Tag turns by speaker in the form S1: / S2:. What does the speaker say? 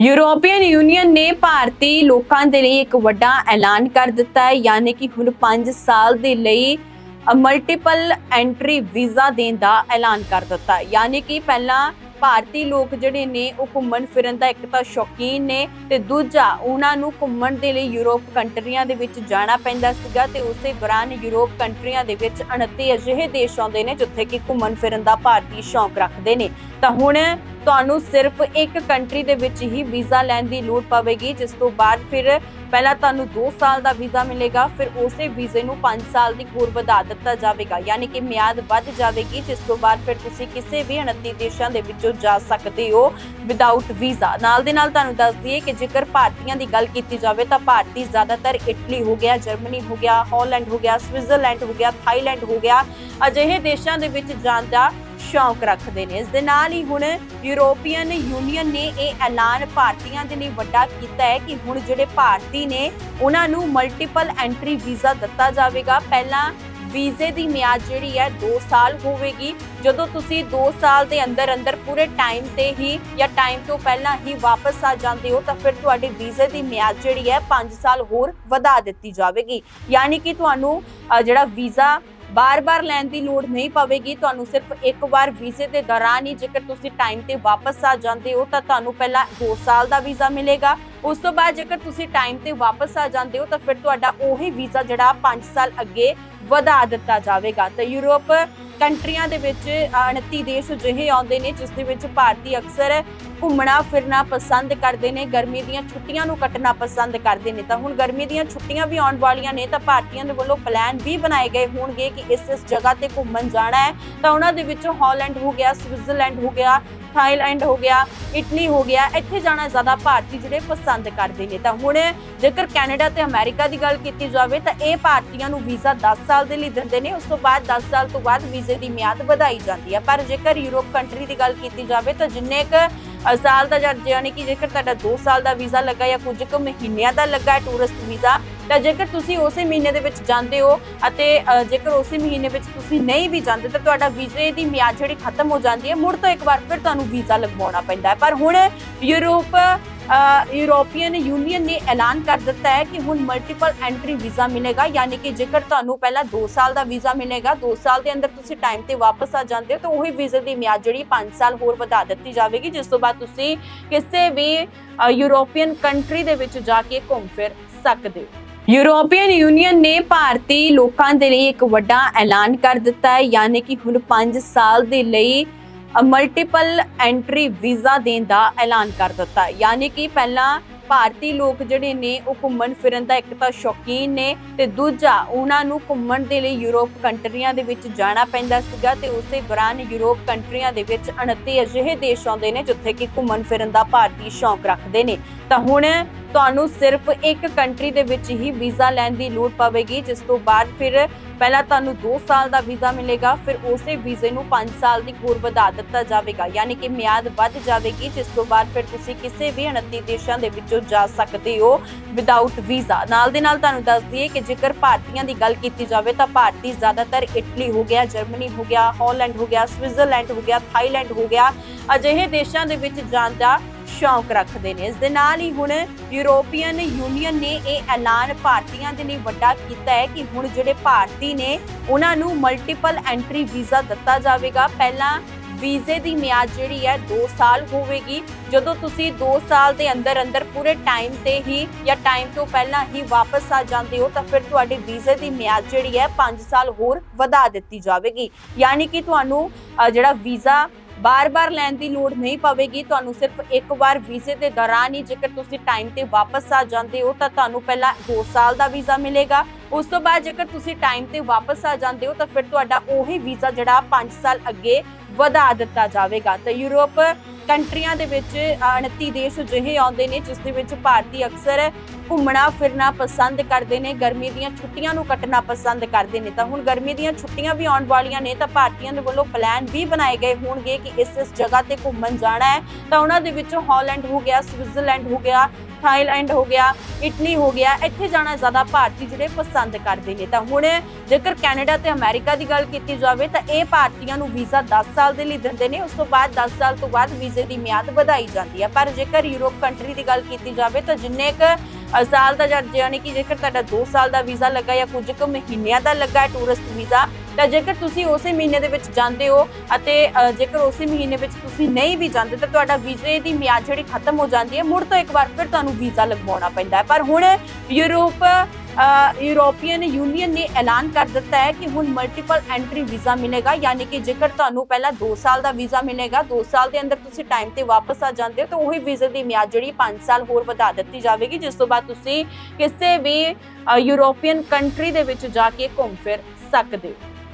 S1: European union ਨੇ ਭਾਰਤੀ ਲੋਕਾਂ ਦੇ ਲਈ ਇੱਕ ਵੱਡਾ ਐਲਾਨ ਕਰ ਦਿੱਤਾ ਹੈ, ਯਾਨੀ ਕਿ ਹੁਣ 5 ਸਾਲ ਦੇ ਲਈ ਮਲਟੀਪਲ ਐਂਟਰੀ ਵੀਜ਼ਾ ਦੇਣ ਦਾ ਐਲਾਨ ਕਰ ਦਿੱਤਾ ਹੈ। ਯਾਨੀ ਕਿ ਪਹਿਲਾਂ ਭਾਰਤੀ ਲੋਕ ਜਿਹੜੇ ਨੇ ਉਹ ਘੁੰਮਣ ਫਿਰਨ ਦਾ ਇੱਕ ਤਾਂ ਸ਼ੌਕੀਨ ਨੇ ਤੇ ਦੂਜਾ ਉਹਨਾਂ ਨੂੰ ਘੁੰਮਣ ਦੇ ਲਈ ਯੂਰਪ ਕੰਟਰੀਆਂ ਦੇ ਵਿੱਚ ਜਾਣਾ ਪੈਂਦਾ ਸੀਗਾ ਤੇ ਉਸੇ ਦੌਰਾਨ ਯੂਰਪ ਕੰਟਰੀਆਂ ਦੇ ਵਿੱਚ 29 ਅਜਿਹੇ ਦੇਸ਼ ਆਉਂਦੇ ਨੇ ਜਿੱਥੇ ਕਿ ਘੁੰਮਣ ਫਿਰਨ ਦਾ ਭਾਰਤੀ ਸ਼ੌਕ ਰੱਖਦੇ ਨੇ। ਤਾਂ ਹੁਣ ਤੁਹਾਨੂੰ ਸਿਰਫ ਇੱਕ ਕੰਟਰੀ ਦੇ ਵਿੱਚ ਹੀ ਵੀਜ਼ਾ ਲੈਣ ਦੀ ਲੋੜ ਪਵੇਗੀ, ਜਿਸ ਤੋਂ ਬਾਅਦ ਫਿਰ ਪਹਿਲਾਂ ਤੁਹਾਨੂੰ 2 ਸਾਲ ਦਾ ਵੀਜ਼ਾ ਮਿਲੇਗਾ, ਫਿਰ ਉਸੇ ਵੀਜ਼ੇ ਨੂੰ 5 ਸਾਲ ਦੀ ਹੋਰ ਵਧਾ ਦਿੱਤਾ ਜਾਵੇਗਾ, ਯਾਨੀ ਕਿ ਮਿਆਦ ਵੱਧ ਜਾਵੇਗੀ, ਜਿਸ ਤੋਂ ਬਾਅਦ ਫਿਰ ਤੁਸੀਂ ਕਿਸੇ ਵੀ 29 ਦੇਸ਼ਾਂ ਦੇ ਵਿੱਚੋਂ ਜਾ ਸਕਦੇ ਹੋ ਵਿਦਆਊਟ ਵੀਜ਼ਾ। ਨਾਲ ਦੇ ਨਾਲ ਤੁਹਾਨੂੰ ਦੱਸ ਦਈਏ ਕਿ ਜੇਕਰ ਭਾਰਤੀਆਂ ਦੀ ਗੱਲ ਕੀਤੀ ਜਾਵੇ ਤਾਂ ਭਾਰਤੀ ਜ਼ਿਆਦਾਤਰ ਇਟਲੀ ਹੋ ਗਿਆ, ਜਰਮਨੀ ਹੋ ਗਿਆ, ਹਾਲੈਂਡ ਹੋ ਗਿਆ, ਸਵਿਟਜ਼ਰਲੈਂਡ ਹੋ ਗਿਆ, ਥਾਈਲੈਂਡ ਹੋ ਗਿਆ। ਅਜਿਹੇ ਦੇਸ਼ਾਂ ਦੇ ਵਿੱਚ ਜਾਣ ਦਾ ਸ਼ੌਂਕ ਰੱਖਦੇ ਨੇ। ਇਸ ਦੇ ਨਾਲ ਹੀ ਹੁਣ ਯੂਰੋਪੀਅਨ ਯੂਨੀਅਨ ਨੇ ਇਹ ਐਲਾਨ ਭਾਰਤੀਆਂ ਦੇ ਲਈ ਵੱਡਾ ਕੀਤਾ ਹੈ ਕਿ ਹੁਣ ਜਿਹੜੇ ਭਾਰਤੀ ਨੇ, ਉਹਨਾਂ ਨੂੰ ਮਲਟੀਪਲ ਐਂਟਰੀ ਵੀਜ਼ਾ ਦਿੱਤਾ ਜਾਵੇਗਾ। ਪਹਿਲਾਂ ਵੀਜ਼ੇ ਦੀ ਮਿਆਦ ਜਿਹੜੀ ਹੈ 2 ਸਾਲ ਹੋਵੇਗੀ। ਜਦੋਂ ਤੁਸੀਂ 2 ਸਾਲ ਦੇ ਅੰਦਰ ਅੰਦਰ ਪੂਰੇ ਟਾਈਮ ਤੇ ਹੀ ਜਾਂ ਟਾਈਮ ਤੋਂ ਪਹਿਲਾਂ ਹੀ ਵਾਪਸ ਆ ਜਾਂਦੇ ਹੋ, ਤਾਂ ਫਿਰ ਤੁਹਾਡੇ ਵੀਜ਼ੇ ਦੀ ਮਿਆਦ ਜਿਹੜੀ ਹੈ 5 ਸਾਲ ਹੋਰ ਵਧਾ ਦਿੱਤੀ ਜਾਵੇਗੀ। ਯਾਨੀ ਕਿ ਤੁਹਾਨੂੰ ਜਿਹੜਾ ਵੀਜ਼ਾ ਬਾਰ-ਬਾਰ ਲੈਣ ਦੀ ਲੋੜ ਨਹੀਂ ਪਵੇਗੀ। ਤੁਹਾਨੂੰ ਸਿਰਫ ਇੱਕ ਵਾਰ ਵੀਜ਼ੇ ਦੇ ਦੌਰਾਨ ਹੀ ਜੇਕਰ ਤੁਸੀਂ ਟਾਈਮ ਤੇ ਵਾਪਸ ਆ ਜਾਂਦੇ ਹੋ, ਤਾਂ ਤੁਹਾਨੂੰ ਪਹਿਲਾਂ 2 ਸਾਲ ਦਾ ਵੀਜ਼ਾ ਮਿਲੇਗਾ। ਉਸ ਤੋਂ ਬਾਅਦ ਜੇਕਰ ਤੁਸੀਂ ਟਾਈਮ ਤੇ ਵਾਪਸ ਆ ਜਾਂਦੇ ਹੋ, ਤਾਂ ਫਿਰ ਤੁਹਾਡਾ ਉਹੀ ਵੀਜ਼ਾ ਜਿਹੜਾ 5 ਸਾਲ ਅੱਗੇ ਵਧਾ ਦਿੱਤਾ ਜਾਵੇਗਾ। ਤਾਂ ਯੂਰਪ ਕੰਟਰੀਆਂ ਦੇ ਵਿੱਚ 29 ਦੇਸ਼ ਅਜਿਹੇ ਆਉਂਦੇ ਨੇ ਜਿਸ ਦੇ ਵਿੱਚ ਭਾਰਤੀ ਅਕਸਰ ਘੁੰਮਣਾ, ਫਿਰਨਾ ਪਸੰਦ ਕਰਦੇ ਨੇ, ਗਰਮੀ ਦੀਆਂ ਛੁੱਟੀਆਂ ਨੂੰ ਕੱਟਣਾ ਪਸੰਦ ਕਰਦੇ ਨੇ। ਤਾਂ ਹੁਣ ਗਰਮੀ ਦੀਆਂ ਛੁੱਟੀਆਂ ਵੀ ਆਉਣ ਵਾਲੀਆਂ ਨੇ, ਤਾਂ ਭਾਰਤੀਆਂ ਦੇ ਵੱਲੋਂ ਪਲਾਨ ਵੀ ਬਣਾਏ ਗਏ ਹੋਣਗੇ ਕਿ ਇਸ ਇਸ ਜਗ੍ਹਾ ਤੇ ਘੁੰਮਣ ਜਾਣਾ ਹੈ। ਤਾਂ ਉਹਨਾਂ ਦੇ ਵਿੱਚ ਹਾਲੈਂਡ ਹੋ ਗਿਆ ਸਵਿਟਜ਼ਰਲੈਂਡ ਹੋ ਗਿਆ ਥਾਈਲੈਂਡ ਹੋ ਗਿਆ, ਇਟਲੀ ਹੋ ਗਿਆ, ਇੱਥੇ ਜਾਣਾ ਜ਼ਿਆਦਾ ਭਾਰਤੀ ਜਿਹੜੇ ਪਸੰਦ ਕਰਦੇ ਨੇ। ਤਾਂ ਹੁਣ ਜੇਕਰ ਕੈਨੇਡਾ ਤੇ ਅਮਰੀਕਾ ਦੀ ਗੱਲ ਕੀਤੀ ਜਾਵੇ, ਤਾਂ ਇਹ ਭਾਰਤੀਆਂ ਨੂੰ ਵੀਜ਼ਾ 10 ਸਾਲ ਦੇ ਲਈ ਦਿੰਦੇ ਨੇ, ਉਸ ਤੋਂ ਬਾਅਦ 10 ਸਾਲ ਤੋਂ ਬਾਅਦ ਵੀਜ਼ੇ ਦੀ ਮਿਆਦ ਵਧਾਈ ਜਾਂਦੀ ਹੈ। ਪਰ ਜੇਕਰ ਯੂਰਪ ਕੰਟਰੀ ਦੀ ਗੱਲ ਕੀਤੀ ਜਾਵੇ, ਤਾਂ ਜਿੰਨੇ ਕ ਸਾਲ ਦਾ ਜਾਂ ਯਾਨੀ ਕਿ ਜੇਕਰ ਤੁਹਾਡਾ 2 ਸਾਲ ਦਾ ਵੀਜ਼ਾ ਲੱਗਾ ਜਾਂ ਕੁਝ ਕੁ ਮਹੀਨਿਆਂ ਦਾ ਲੱਗਾ ਟੂਰਿਸਟ ਵੀਜ਼ਾ ਤਾਂ ਜੇਕਰ ਤੁਸੀਂ ਉਸੇ ਮਹੀਨੇ ਦੇ ਵਿੱਚ ਜਾਂਦੇ ਹੋ ਅਤੇ ਜੇਕਰ ਉਸੇ ਮਹੀਨੇ ਵਿੱਚ ਤੁਸੀਂ ਨਹੀਂ ਵੀ ਜਾਂਦੇ ਤਾਂ ਤੁਹਾਡਾ ਵੀਜ਼ੇ ਦੀ ਮਿਆਦ ਜਿਹੜੀ ਖਤਮ ਹੋ ਜਾਂਦੀ ਹੈ, ਮੁੜ ਤੋਂ ਇੱਕ ਵਾਰ ਫਿਰ ਤੁਹਾਨੂੰ ਵੀਜ਼ਾ ਲਗਵਾਉਣਾ ਪੈਂਦਾ ਹੈ। ਪਰ ਹੁਣ ਯੂਰਪ ਯੂਰੋਪੀਅਨ ਯੂਨੀਅਨ ਨੇ ਐਲਾਨ ਕਰ ਦਿੱਤਾ ਹੈ ਕਿ ਹੁਣ ਮਲਟੀਪਲ ਐਂਟਰੀ ਵੀਜ਼ਾ ਮਿਲੇਗਾ, ਯਾਨੀ ਕਿ ਜੇਕਰ ਤੁਹਾਨੂੰ ਪਹਿਲਾਂ 2 ਸਾਲ ਦਾ ਵੀਜ਼ਾ ਮਿਲੇਗਾ 2 ਸਾਲ ਦੇ ਅੰਦਰ ਤੁਸੀਂ ਟਾਈਮ ਤੇ ਵਾਪਸ ਆ ਜਾਂਦੇ ਹੋ ਤਾਂ ਉਹੀ ਵੀਜ਼ੇ ਦੀ ਮਿਆਦ ਜਿਹੜੀ 5 ਸਾਲ ਹੋਰ ਵਧਾ ਦਿੱਤੀ ਜਾਵੇਗੀ, ਜਿਸ ਤੋਂ ਬਾਅਦ ਤੁਸੀਂ ਕਿਸੇ ਵੀ ਯੂਰੋਪੀਅਨ ਕੰਟਰੀ ਦੇ ਵਿੱਚ ਜਾ ਕੇ ਘੁੰਮ ਫਿਰ ਸਕਦੇ ਹੋ। ਯੂਰੋਪੀਅਨ ਯੂਨੀਅਨ ਨੇ ਭਾਰਤੀ ਲੋਕਾਂ ਦੇ ਲਈ ਇੱਕ ਵੱਡਾ ਐਲਾਨ ਕਰ ਦਿੱਤਾ ਹੈ, ਯਾਨੀ ਕਿ ਹੁਣ 5 ਸਾਲ ਦੇ ਲਈ ਮਲਟੀਪਲ ਐਂਟਰੀ ਵੀਜ਼ਾ ਦੇਣ ਦਾ ਐਲਾਨ ਕਰ ਦਿੱਤਾ ਹੈ। ਯਾਨੀ ਕਿ ਪਹਿਲਾਂ ਭਾਰਤੀ ਲੋਕ ਜਿਹੜੇ ਨੇ ਉਹ ਘੁੰਮਣ ਫਿਰਨ ਦਾ ਇੱਕ ਤਾਂ ਸ਼ੌਕੀਨ ਨੇ ਤੇ ਦੂਜਾ ਉਹਨਾਂ ਨੂੰ ਘੁੰਮਣ ਦੇ ਲਈ ਯੂਰਪ ਕੰਟਰੀਆਂ ਦੇ ਵਿੱਚ ਜਾਣਾ ਪੈਂਦਾ ਸੀਗਾ ਤੇ ਉਸੇ ਦੌਰਾਨ ਯੂਰਪ ਕੰਟਰੀਆਂ ਦੇ ਵਿੱਚ 29 ਅਜਿਹੇ ਦੇਸ਼ ਆਉਂਦੇ ਨੇ ਜਿੱਥੇ ਕਿ ਘੁੰਮਣ ਫਿਰਨ ਦਾ ਭਾਰਤੀ ਸ਼ੌਕ ਰੱਖਦੇ ਨੇ। ਤਾਂ ਹੁਣ ਤੁਹਾਨੂੰ ਸਿਰਫ ਇੱਕ ਕੰਟਰੀ ਦੇ ਵਿੱਚ ਹੀ ਵੀਜ਼ਾ ਲੈਣ ਦੀ ਲੋੜ ਪਵੇਗੀ, ਜਿਸ ਤੋਂ ਬਾਅਦ ਫਿਰ ਪਹਿਲਾਂ ਤੁਹਾਨੂੰ 2 ਸਾਲ ਦਾ ਵੀਜ਼ਾ ਮਿਲੇਗਾ, ਫਿਰ ਉਸੇ ਵੀਜ਼ੇ ਨੂੰ 5 ਸਾਲ ਦੀ ਹੋਰ ਵਧਾ ਦਿੱਤਾ ਜਾਵੇਗਾ, ਯਾਨੀ ਕਿ ਮਿਆਦ ਵੱਧ ਜਾਵੇਗੀ, ਜਿਸ ਤੋਂ ਬਾਅਦ ਫਿਰ ਤੁਸੀਂ ਕਿਸੇ ਵੀ 29 ਦੇਸ਼ਾਂ ਦੇ ਵਿੱਚੋਂ ਜਾ ਸਕਦੇ ਹੋ ਵਿਦਆਊਟ ਵੀਜ਼ਾ। ਨਾਲ ਦੇ ਨਾਲ ਤੁਹਾਨੂੰ ਦੱਸ ਦਈਏ ਕਿ ਜੇਕਰ ਭਾਰਤੀਆਂ ਦੀ ਗੱਲ ਕੀਤੀ ਜਾਵੇ ਤਾਂ ਭਾਰਤੀ ਜ਼ਿਆਦਾਤਰ ਇਟਲੀ ਹੋ ਗਿਆ, ਜਰਮਨੀ ਹੋ ਗਿਆ, ਹਾਲੈਂਡ ਹੋ ਗਿਆ, ਸਵਿਟਜ਼ਰਲੈਂਡ ਹੋ ਗਿਆ, ਥਾਈਲੈਂਡ ਹੋ ਗਿਆ। ਅਜਿਹੇ ਦੇਸ਼ਾਂ ਦੇ ਵਿੱਚ ਜਾਣ ਦਾ ਸ਼ੌਂਕ ਰੱਖਦੇ ਨੇ। ਇਸ ਦੇ ਨਾਲ ਹੀ ਹੁਣ ਯੂਰੋਪੀਅਨ ਯੂਨੀਅਨ ਨੇ ਇਹ ਐਲਾਨ ਭਾਰਤੀਆਂ ਦੇ ਲਈ ਵੱਡਾ ਕੀਤਾ ਹੈ ਕਿ ਹੁਣ ਜਿਹੜੇ ਭਾਰਤੀ ਨੇ, ਉਹਨਾਂ ਨੂੰ ਮਲਟੀਪਲ ਐਂਟਰੀ ਵੀਜ਼ਾ ਦਿੱਤਾ ਜਾਵੇਗਾ। ਪਹਿਲਾਂ ਵੀਜ਼ੇ ਦੀ ਮਿਆਦ ਜਿਹੜੀ ਹੈ 2 ਸਾਲ ਹੋਵੇਗੀ। ਜਦੋਂ ਤੁਸੀਂ 2 ਸਾਲ ਦੇ ਅੰਦਰ ਅੰਦਰ ਪੂਰੇ ਟਾਈਮ ਤੇ ਹੀ ਜਾਂ ਟਾਈਮ ਤੋਂ ਪਹਿਲਾਂ ਹੀ ਵਾਪਸ ਆ ਜਾਂਦੇ ਹੋ, ਤਾਂ ਫਿਰ ਤੁਹਾਡੀ ਵੀਜ਼ੇ ਦੀ ਮਿਆਦ ਜਿਹੜੀ ਹੈ 5 ਸਾਲ ਹੋਰ ਵਧਾ ਦਿੱਤੀ ਜਾਵੇਗੀ। ਯਾਨੀ ਕਿ ਤੁਹਾਨੂੰ ਜਿਹੜਾ ਵੀਜ਼ਾ ਬਾਰ-ਬਾਰ ਲੈਣ ਦੀ ਲੋੜ ਨਹੀਂ ਪਵੇਗੀ। ਤੁਹਾਨੂੰ ਸਿਰਫ ਇੱਕ ਵਾਰ ਵੀਜ਼ੇ ਦੇ ਦੌਰਾਨ ਹੀ ਜੇਕਰ ਤੁਸੀਂ ਟਾਈਮ ਤੇ ਵਾਪਸ ਆ ਜਾਂਦੇ ਹੋ, ਤਾਂ ਤੁਹਾਨੂੰ ਪਹਿਲਾਂ 2 ਸਾਲ ਦਾ ਵੀਜ਼ਾ ਮਿਲੇਗਾ। ਉਸ ਤੋਂ ਬਾਅਦ ਜੇਕਰ ਤੁਸੀਂ ਟਾਈਮ ਤੇ ਵਾਪਸ ਆ ਜਾਂਦੇ ਹੋ, ਤਾਂ ਫਿਰ ਤੁਹਾਡਾ ਉਹੀ ਵੀਜ਼ਾ ਜਿਹੜਾ 5 ਸਾਲ ਅੱਗੇ ਵਧਾ ਦਿੱਤਾ ਜਾਵੇਗਾ। ਤਾਂ ਯੂਰਪ ਕੰਟਰੀਆਂ ਦੇ ਵਿੱਚ 29 ਦੇਸ਼ ਅਜਿਹੇ ਆਉਂਦੇ ਨੇ ਜਿਸ ਦੇ ਵਿੱਚ ਭਾਰਤੀ ਅਕਸਰ ਘੁੰਮਣਾ, ਫਿਰਨਾ ਪਸੰਦ ਕਰਦੇ ਨੇ, ਗਰਮੀ ਦੀਆਂ ਛੁੱਟੀਆਂ ਨੂੰ ਕੱਟਣਾ ਪਸੰਦ ਕਰਦੇ ਨੇ। ਤਾਂ ਹੁਣ ਗਰਮੀ ਦੀਆਂ ਛੁੱਟੀਆਂ ਵੀ ਆਉਣ ਵਾਲੀਆਂ ਨੇ, ਤਾਂ ਭਾਰਤੀਆਂ ਦੇ ਵੱਲੋਂ ਪਲਾਨ ਵੀ ਬਣਾਏ ਗਏ ਹੋਣਗੇ ਕਿ ਇਸ ਇਸ ਜਗ੍ਹਾ ਤੇ ਘੁੰਮਣ ਜਾਣਾ ਹੈ। ਤਾਂ ਉਹਨਾਂ ਦੇ ਵਿੱਚ ਹਾਲੈਂਡ ਹੋ ਗਿਆ, ਸਵਿਟਜ਼ਰਲੈਂਡ ਹੋ ਗਿਆ ਥਾਈਲੈਂਡ ਹੋ ਗਿਆ, ਇਟਲੀ ਹੋ ਗਿਆ, ਇੱਥੇ ਜਾਣਾ ਜ਼ਿਆਦਾ ਭਾਰਤੀ ਜਿਹੜੇ ਪਸੰਦ ਕਰਦੇ ਨੇ। ਤਾਂ ਹੁਣ ਜੇਕਰ ਕੈਨੇਡਾ ਤੇ ਅਮਰੀਕਾ ਦੀ ਗੱਲ ਕੀਤੀ ਜਾਵੇ, ਤਾਂ ਇਹ ਭਾਰਤੀਆਂ ਨੂੰ ਵੀਜ਼ਾ 10 ਸਾਲ ਦੇ ਲਈ ਦਿੰਦੇ ਨੇ, ਉਸ ਤੋਂ ਬਾਅਦ 10 ਸਾਲ ਤੋਂ ਬਾਅਦ ਵੀਜ਼ੇ ਦੀ ਮਿਆਦ ਵਧਾਈ ਜਾਂਦੀ ਹੈ। ਪਰ ਜੇਕਰ ਯੂਰਪ ਕੰਟਰੀ ਦੀ ਗੱਲ ਕੀਤੀ ਜਾਵੇ, ਤਾਂ ਜਿੰਨੇ ਕ ਸਾਲ ਦਾ ਜਾਂ ਯਾਨੀ ਕਿ ਜੇਕਰ ਤੁਹਾਡਾ 2 ਸਾਲ ਦਾ ਵੀਜ਼ਾ ਲੱਗਾ ਜਾਂ ਕੁਝ ਕੁ ਮਹੀਨਿਆਂ ਦਾ ਲੱਗਾ ਟੂਰਿਸਟ ਵੀਜ਼ਾ ਤਾਂ ਜੇਕਰ ਤੁਸੀਂ ਉਸੇ ਮਹੀਨੇ ਦੇ ਵਿੱਚ ਜਾਂਦੇ ਹੋ ਅਤੇ ਜੇਕਰ ਉਸੇ ਮਹੀਨੇ ਵਿੱਚ ਤੁਸੀਂ ਨਹੀਂ ਵੀ ਜਾਂਦੇ, ਤਾਂ ਤੁਹਾਡਾ ਵੀਜ਼ੇ ਦੀ ਮਿਆਦ ਜਿਹੜੀ ਖਤਮ ਹੋ ਜਾਂਦੀ ਹੈ, ਮੁੜ ਤੋਂ ਇੱਕ ਵਾਰ ਫਿਰ ਤੁਹਾਨੂੰ ਵੀਜ਼ਾ ਲਗਵਾਉਣਾ ਪੈਂਦਾ ਹੈ। ਪਰ ਹੁਣ ਯੂਰਪ ਯੂਰੋਪੀਅਨ ਯੂਨੀਅਨ ਨੇ ਐਲਾਨ ਕਰ ਦਿੱਤਾ ਹੈ ਕਿ ਹੁਣ ਮਲਟੀਪਲ ਐਂਟਰੀ ਵੀਜ਼ਾ ਮਿਲੇਗਾ, ਯਾਨੀ ਕਿ ਜੇਕਰ ਤੁਹਾਨੂੰ ਪਹਿਲਾਂ 2 ਸਾਲ ਦਾ ਵੀਜ਼ਾ ਮਿਲੇਗਾ 2 ਸਾਲ ਦੇ ਅੰਦਰ ਤੁਸੀਂ ਟਾਈਮ ਤੇ ਵਾਪਸ ਆ ਜਾਂਦੇ ਹੋ, ਤਾਂ ਉਹੀ ਵੀਜ਼ੇ ਦੀ ਮਿਆਦ ਜਿਹੜੀ 5 ਸਾਲ ਹੋਰ ਵਧਾ ਦਿੱਤੀ ਜਾਵੇਗੀ, ਜਿਸ ਤੋਂ ਬਾਅਦ ਤੁਸੀਂ ਕਿਸੇ ਵੀ ਯੂਰੋਪੀਅਨ ਕੰਟਰੀ ਦੇ ਵਿੱਚ ਜਾ ਕੇ ਘੁੰਮ ਫਿਰ ਸਕਦੇ ਹੋ।